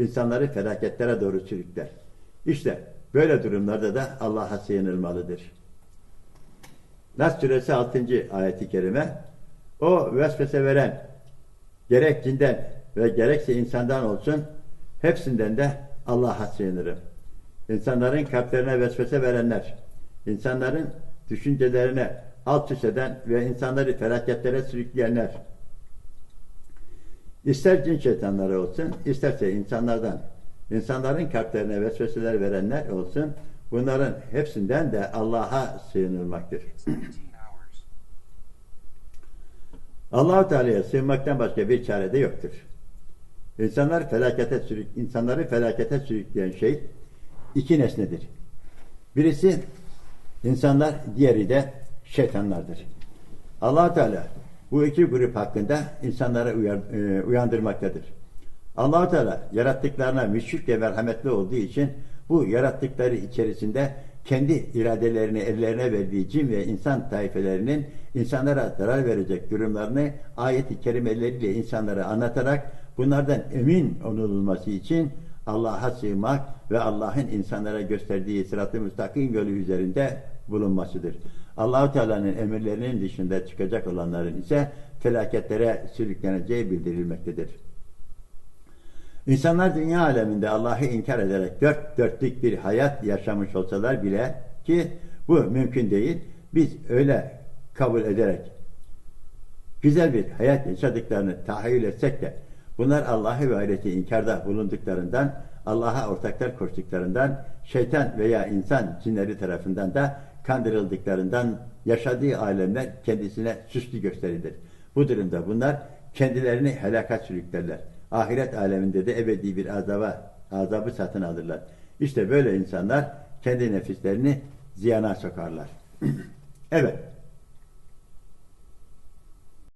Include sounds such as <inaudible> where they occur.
insanları felaketlere doğru sürükler. İşte böyle durumlarda da Allah'a sığınılmalıdır. Nas suresi 6. ayeti kerime o vesvese veren gerek cinden ve gerekse insandan olsun hepsinden de Allah'a sığınırım. İnsanların kalplerine vesvese verenler, insanların düşüncelerine alt üst eden ve insanları felaketlere sürükleyenler, ister cin şeytanları olsun, isterse insanlardan, insanların kalplerine vesveseler verenler olsun, bunların hepsinden de Allah'a sığınılmaktır. 17 hours. <clears throat> Allahu Teala'ya sığınmaktan başka bir çare de yoktur. İnsanlar felakete sürük, insanları felakete sürükleyen şey iki nesnedir. Birisi insanlar, diğeri de şeytanlardır. allah Teala bu iki grup hakkında insanları uyar- e, uyandırmaktadır. allah Teala yarattıklarına müşfik ve merhametli olduğu için bu yarattıkları içerisinde kendi iradelerini ellerine verdiği cin ve insan taifelerinin insanlara zarar verecek durumlarını ayet-i kerimeleriyle insanlara anlatarak bunlardan emin olunulması için Allah'a sığmak ve Allah'ın insanlara gösterdiği sırat-ı müstakim yolu üzerinde bulunmasıdır. Allahu Teala'nın emirlerinin dışında çıkacak olanların ise felaketlere sürükleneceği bildirilmektedir. İnsanlar dünya aleminde Allah'ı inkar ederek dört dörtlük bir hayat yaşamış olsalar bile ki bu mümkün değil, biz öyle kabul ederek güzel bir hayat yaşadıklarını tahayyül etsek de bunlar Allah'ı ve ahireti inkarda bulunduklarından, Allah'a ortaklar koştuklarından, şeytan veya insan cinleri tarafından da kandırıldıklarından yaşadığı alemler kendisine süslü gösterilir. Bu durumda bunlar kendilerini helaka sürüklerler. Ahiret aleminde de ebedi bir azaba, azabı satın alırlar. İşte böyle insanlar kendi nefislerini ziyana sokarlar. <clears throat> evet.